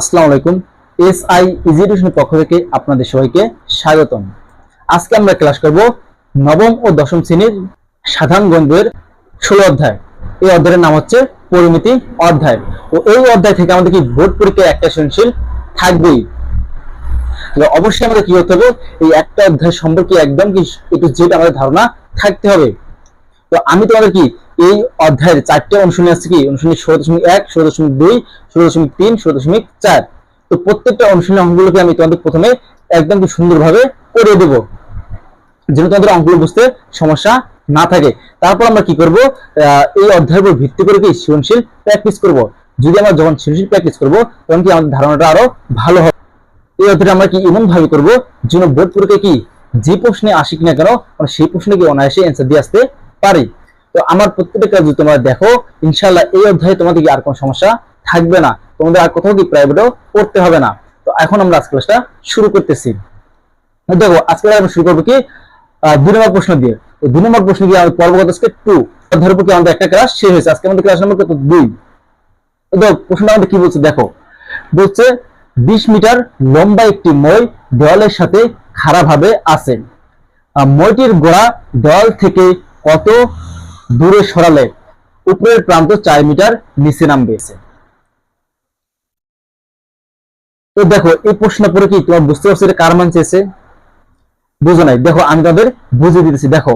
আসসালামু আলাইকুম। S I ইজিটিউশনের পক্ষ থেকে আপনাদের সবাইকে স্বাগতম। আজকে আমরা ক্লাস করব নবম ও দশম শ্রেণির সাধারণ গণিতের ষোলো অধ্যায়। এই অধ্যায়ের নাম হচ্ছে পরিমিতি অধ্যায়। তো এই অধ্যায় থেকে আমাদের কি বোর্ড পরীক্ষায় একটা সৃজনশীল থাকবেই? অবশ্যই আমাদের কি করতে হবে? এই একটা অধ্যায় সম্পর্কে একদম কি একটু যেটা আমাদের ধারণা থাকতে হবে। তো আমি তোমাদের কি এই অধ্যায়ের চারটে অনুশীলনী আছে কি? অনুশীলনী ষোলো দশমিক এক, ষোলো দশমিক দুই, ষোলো দশমিক তিন, ষোলো দশমিক চার। তো প্রত্যেকটা অনুশীলনী অঙ্কগুলোকে আমি তোমাদের প্রথমে একদম কি সুন্দরভাবে করে দেব, যেন তোমাদের অঙ্কগুলো বুঝতে সমস্যা না থাকে। তারপর আমরা কি করব? এই অধ্যায়ের উপর ভিত্তি করে কি সৃজনশীল প্র্যাকটিস করব। যদি আমরা যখন সৃজনশীল প্র্যাকটিস করব, তখন কি আমাদের ধারণাটা আরও ভালো হবে। এই অধ্যায়টা আমরা কি এমন ভাবে করব, যেন বোর্ড পরীক্ষায় কি যে প্রশ্নে আসি কিনা কেন সেই প্রশ্নে কি অনায়াসে অ্যান্সার দিয়ে আসতে পারি। তো আমার প্রত্যেকটা কাজ তোমরা দেখো ইনশাল্লাহ এই অধ্যায়ে তোমাদের আর কোনো সমস্যা থাকবে না। তোমাদের আর কোথাও কি প্রাইভেটও পড়তে হবে না। তো এখন আমরা আজকে ক্লাসটা শুরু করতেছি। দেখো আজকে আমরা শুরু করব কি? দুই নম্বর প্রশ্ন দিয়ে। তো দুই নম্বর প্রশ্ন দিয়ে আমাদের পর্ব কত আজকে টু উপর কি আমাদের একটা ক্লাস শেষ হয়েছে। আজকে আমাদের ক্লাস নম্বর কত? দুই। দেখো, প্রশ্নটা আমাদের কি বলছে? দেখো, বলছে, বিশ মিটার লম্বা একটি মই দেওয়ালের সাথে খাড়াভাবে আছে। মইটির গোড়া দেওয়াল থেকে কত দূরে সরালে উপরের প্রান্ত চার মিটার নিচে নামবে তো দেখো, এই প্রশ্ন পরে কি তোমার বুঝতে পারছ এটা কার মান চেয়েছে? বুঝো নাই। দেখো, আমি তাদের বুঝিয়ে দিতেছি। দেখো।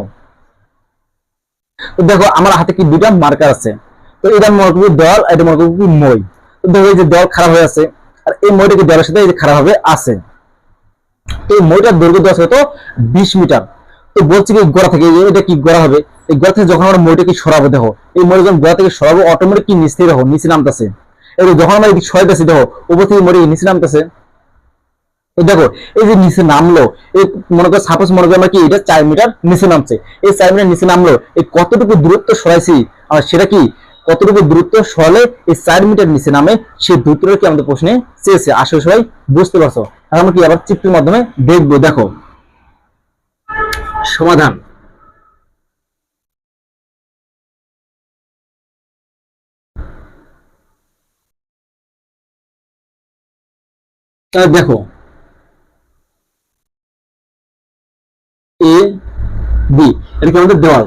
দেখো, আমার হাতে কি দুটা মার্কার আছে? তো এটা মনে করবি দল এটা মনে করবি মই। তো দেখো, এই যে দল খারাপ হয়ে আছে, আর এই মইটা কি দেওয়ালের সাথে এই যে খারাপ হবে আছে? তো এই মইটার দৈর্ঘ্য আছে কত বিশ মিটার। তো বলছি কি গোড়া থেকে এটা কি গোড়া হবে? এই গোড়া থেকে যখন আমরা মইটাকে সরাবো, দেখো, এই মই যখন গোড়া থেকে সরাবো অটোমেটিক কি নিচে দেখো, নিচে নামতেছে। এই যখন আমরা এদিকে সরাইতেছি, দেখো, উপর থেকে মরে নিচে নামতেছে। দেখো, এই যে নিচে নামলো, এই মনে করো সাপোজ মনে করো আমরা কি, এটা চার মিটার নিচে নামছে। এই চার মিটার নিচে নামলো, এই কতটুকু দূরত্ব সরাইছি, আর সেটা কি, কতটুকু দূরত্ব সরালে এই চার মিটার নিচে নামে সেই দূরত্বটা কি আমাদের প্রশ্নে চেয়েছে। আসলে সবাই বুঝতে পারছ। আর আমরা কি আবার চিত্রের মাধ্যমে দেখব, দেখো। সমাধান। দেখো এ বি এটা আমাদের দেওয়াল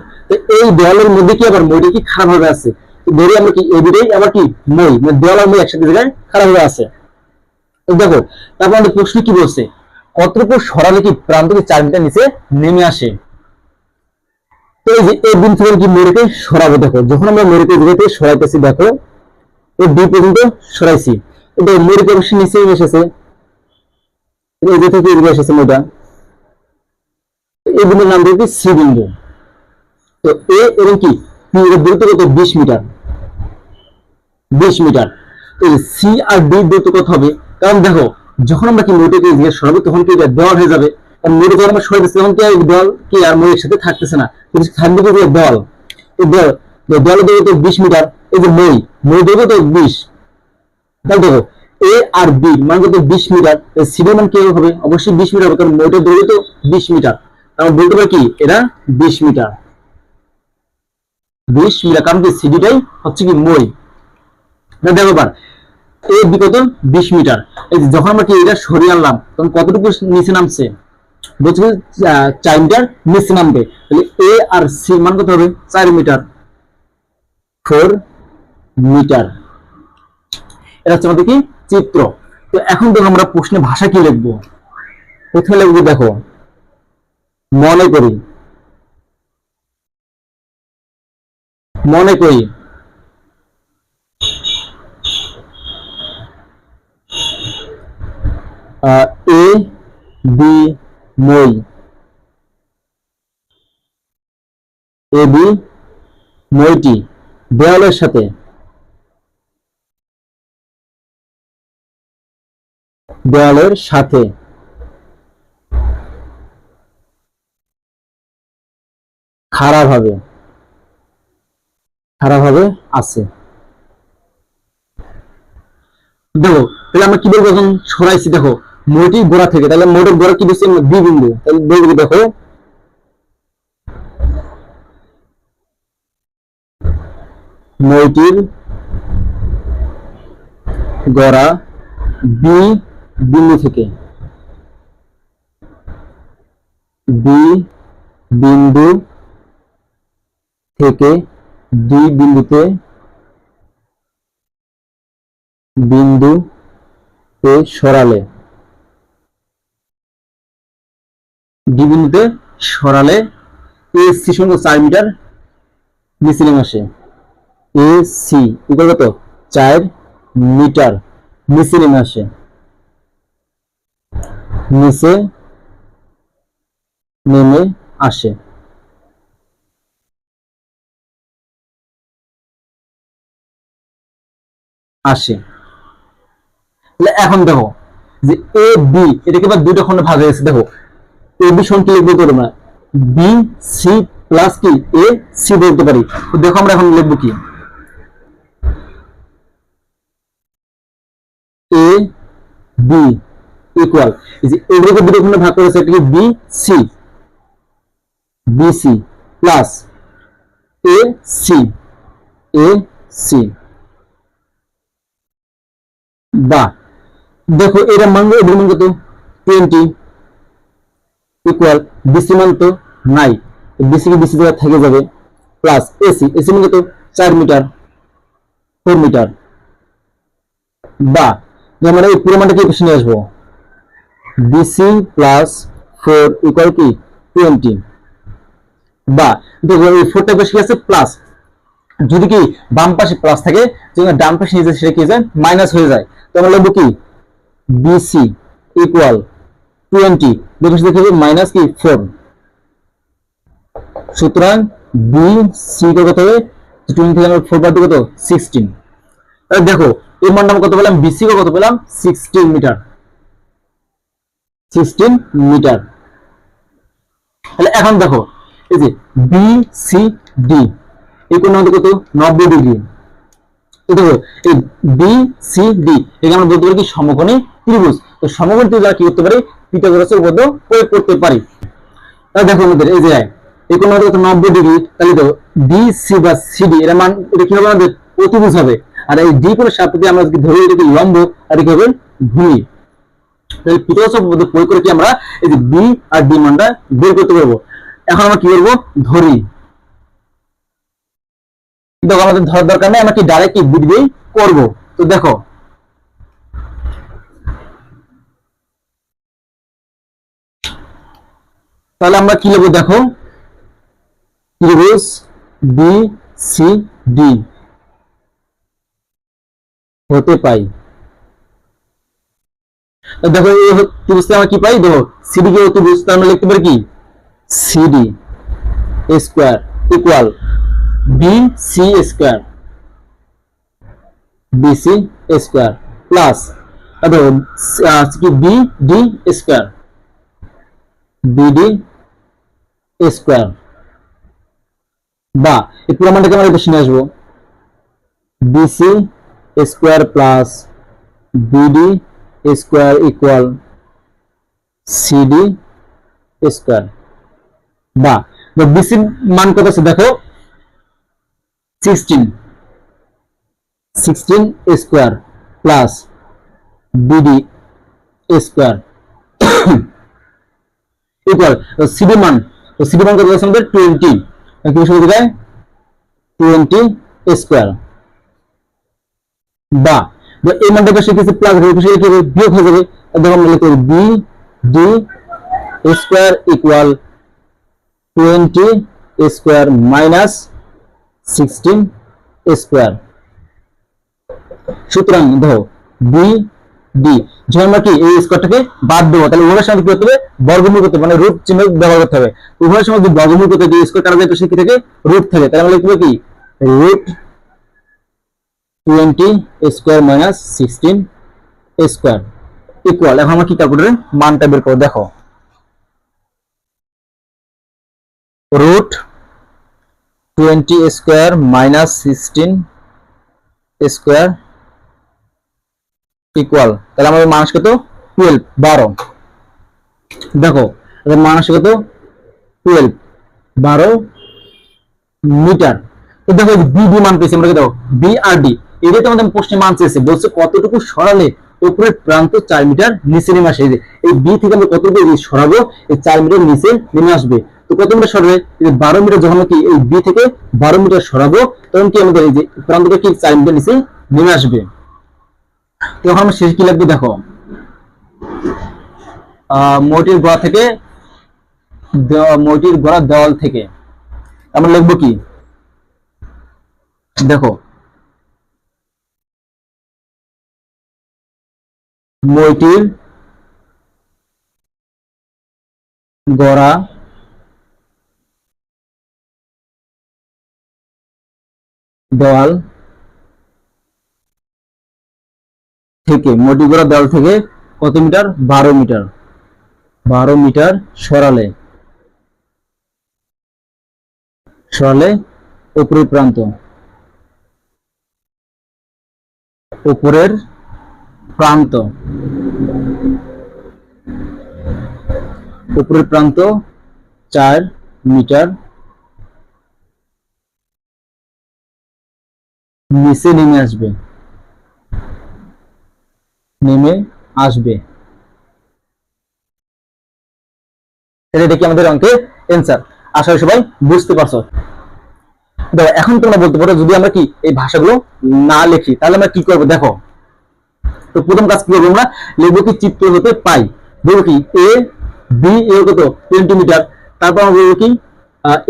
এই দেওয়ালের মধ্যে কি আবার মইটা কি খারাপ আছে ধরি আমরা কি আবার কি মই মানে দেওয়াল মই একসাথে জায়গায় খারাপ আছে দেখো তারপর আমাদের প্রশ্ন কি বলছে কতটুকু সরালে কি প্রান্ত চার মিটার নিচে নেমে আসে তো এই যে এই থেকে কি সরাবো দেখো যখন আমরা মেরেকে দিকে সরাইতেছি দেখো এই দুই পর্যন্ত সরাইছি এটা মেরেকে অবশ্যই নিচে এসেছে এই যে থেকে এই বিন্দুর নাম দিয়েছি সি বিন্দু তো এ এবং কি? পি এর দূরত্ব কত? বিশ মিটার। বিশ মিটার। তো সি আর ডি দূরত্ব কত হবে? কারণ দেখো, যখন আমরা কি মেয়েটাকে এদিকে সরাবো তখন কি দেওয়াল হয়ে যাবে? মেয়েটা যখন আমরা দিচ্ছি তখন কি আর এই দেওয়াল কি আর ময়ের সাথে থাকতেছে না। কিন্তু থাকবে কি এই দেওয়াল এই দেওয়াল তো দেওয়ালের দূরত্ব বিশ মিটার। এই যে মই মই তো বিশ। তাহলে দেখো এ আর বি মান কত বিশ মিটার সি এর মান কি হবে? অবশ্যই বিশ মিটার কারণ মইটার দৈর্ঘ্য তো বিশ মিটার। তাহলে বলতে পারি কি? এটা বিশ মিটার। বিশ মিটার, কারণ সিডিটাই হচ্ছে কি মই। দেখো এ বি কত? বিশ মিটার। এই যখন আমরা কি এটা সরিয়ে আনলাম, তখন কতটুকু নিচে নামছে? বলছে চার মিটার নিচে নামবে। তাহলে এ আর সি মান কত হবে? চার মিটার। Four metre. এটা হচ্ছে আমাদের কি? চিত্র। তো এখন দেখো আমরা প্রশ্নে ভাষা কি লিখব? প্রথমে লিখব দেখো, মনে করি। মনে করি। এ, বি মই এ, বি মইটি দেওয়ালের সাথে। দেওয়ালের সাথে। খারাপ হবে। আছে। দেখো, তাহলে আমরা কি বলব এখন? সরাইছি, দেখো। মোটি গোড়া থেকে। তাহলে মোটের গোড়া কি দিচ্ছি? বি বিন্দু। তাহলে বলব দেখো। মইটির গড়া বি বিন্দু থেকে। বি বিন্দু থেকে দুই বিন্দুতে বিন্দু তে সরালে। ডি বিন্দুতে সরালে এ সি সঙ্গে চার মিটার নিচে আসে। এ সি কত? চার মিটার নিচে আসে। নিচে নেমে আসে। আসে। এখন দেখো যে এ, বি, এটাকে এবার দুটো খন্ড ভাগ হয়েছে দেখো, এ, বি সমান কি লিখব করব না বি, সি প্লাস কি? এ, সি বলতে পারি। তো দেখো আমরা এখন লিখব কি? এ, বি। ইকুয়াল এগুলোকে দুটো ভাগ করেছে? এটা কি B C B C plus A C A C বা দেখো কত? টোয়েন্টি ইকুয়াল বিসি মান তো নাই। বিসি বিসি জায়গা থেকে যাবে প্লাস এসি এসি কত? চার মিটার ফোর মিটার। বা, আমরা এই পুরো মানটা কি পেছনে আসব। বিসি প্লাস ফোর ইকুয়াল কি? টোয়েন্টি বা দেখো এই ফোরটা বেশি আছে? প্লাস যদি কি বাম পাশে প্লাস থাকে যদি ডান পাশে নিয়ে সেটা কি যায়? মাইনাস হয়ে যায়। তো আমরা লিখব কি? বিসি ইকুয়াল টোয়েন্টি দেখে দেখে মাইনাস কি? ফোর সুতরাং বি কত হবে? টোয়েন্টি থেকে আমরা ফোর বাদ কত সিক্সটিন দেখো, এর মানটা কত পেলাম? বিসি কত পেলাম? সিক্সটিন মিটার সিক্সটিন মিটার তাহলে এখন দেখো, এই যে বি সি ডি এই কোণ আমাদের কত? নব্বই ডিগ্রি। দেখো, এই বি সি ডি এখানে আমরা বলতে পারি কি সমকোণী ত্রিভুজ। তো সমকোণী ত্রিভুজ কি করতে পারি? পিথাগোরাসের উপপাদ্য প্রয়োগ করতে পারি। তাহলে দেখো আমাদের, এই যে এই কোণ আমাদের কত? নব্বই ডিগ্রি। তাহলে তো বি সি বা সিডি এর মান, এটা কি হবে আমাদের অতিভুজ হবে? আর এই ডি কোণের সাপেক্ষে আমরা যদি ধরি, এটাকে লম্ব, আর কি হবে ভূমি। তাহলে পিথাগোরাসের উপপাদ্য প্রয়োগ করে কি আমরা এই যে বি আর ডি মানটা বের করতে পারব। এখন আমরা কি করব? ধরি। দেখো, আমাদের ধরার দরকার নেই, আমরা কি ডাইরেক্ট কি বুঝবেই করব? তো দেখো। তাহলে আমরা কি লিখব দেখো? ত্রিভুজ বি সি ডি হতে পাই। দেখো, এই ত্রিভুজটা আমরা কি পাই? দেখো সিডি কে ত্রিভুজ আমরা লিখতে পারি কি? CD square equal B C square BC square plus কি? B D square BD square বা, এই পুরো মানটাকে আমরা বেশি নিয়ে আসব। BC square plus BD square equal CD square. বা বিসির মান কত আছে দেখো? Sixteen sixteen square plus BD square. Equal CD মান তো সিডি মান কত আছে আমাদের? টোয়েন্টি কি বসে দিবে টোয়েন্টি স্কোয়ার। বা এই মানটা পাশে কিছু প্লাস হবে কি বিয়োগ হয়ে যাবে আমরা বি ডি ইকুয়াল মাইনাস সুতরাং দেখো বি ডি যখন আমরা কি এই স্কোয়ারটাকে বাদ দেবো, তাহলে উভয়ের সঙ্গে কি করতে হবে? বর্গমূল করতে মানে রুট চিহ্ন ব্যবহার করতে হবে। উভয়ের সঙ্গে বর্গমূল করতে দিয়ে স্কোয়ার কাটা যায় রুট থাকে, তাহলে আমরা লিখব কি root twenty square minus sixteen square equal এখন আমরা কি ক্যালকুলেটরে মানটা বের করব দেখো। Root twenty square minus sixteen square equal তাহলে আমাদের মানুষ কত টুয়েলভ বারো। দেখো মানুষ কত টুয়েলভ বারো মিটার। তো দেখো বি ডি মান পেয়েছি, আমরা দেখো? বি আর ডি এটাই তো আমাদের প্রশ্নে মান চেয়েছে বলছে কতটুকু সরালে উপরের প্রান্ত চার মিটার নিচে নেমে আসে? এই বি থেকে আমরা কত মিটার সরাবো? এই চার মিটার নিচে নেমে আসবে। তো কত মিটার সরবে বারো মিটার যখন কি এই বি থেকে বারো মিটার সরাবো, তখন কি আমাদের এই যে প্রান্তটা কি চার মিটার নিচে নেমে আসবে? তো এখন আমরা শেষ কি লাগবে দেখো? মোটির গোড়া থেকে মোটির গোড়া দেওয়াল থেকে। আমরা লিখব কি? দেখো বইটির গড়া দেওয়াল থেকে, মোটি গড়া দেওয়াল থেকে কত মিটার? বারো মিটার। বারো মিটার সরালে। সরালে উপরের প্রান্ত। উপরের প্রান্ত। উপরের প্রান্ত চার মিটার। নিচে নেমে আসবে। নেমে আসবে। এটা দেখি আমাদের অঙ্কের এনসার আশা সবাই বুঝতে পারছ। দেখো, এখন তোমরা বলতে পারো, যদি আমরা কি এই ভাষাগুলো না লিখি, তাহলে আমরা কি করব? দেখো তো প্রথম কাজ কি করব আমরা লিখব কি চিত্র হতে পাই। বলব কি এ বি এ কত টোয়েন্টি মিটার তারপর আমরা বলব কি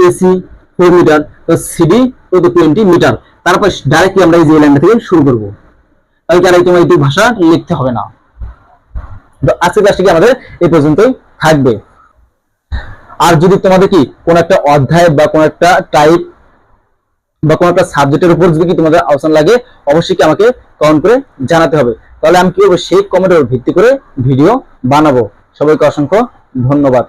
এসি ফোর মিটার তো সিডি কত টোয়েন্টি মিটার তারপর ডাইরেক্টলি আমরা এই যে থেকে শুরু করব। তাহলে এই তোমার এই ভাষা লিখতে হবে না। তো আজকের ক্লাসটি কি আমাদের এই পর্যন্তই থাকবে। আর যদি তোমাদের কি কোন একটা অধ্যায় বা কোন একটা টাইপ বা কোন একটা সাবজেক্টের উপর যদি কি তোমাদের আলোচনা লাগে, অবশ্যই কি আমাকে কমেন্ট করে জানাতে হবে। তাহলে আমি কি করব? সেই কমেন্টের ভিত্তি করে ভিডিও বানাবো। সবাইকে অসংখ্য ধন্যবাদ।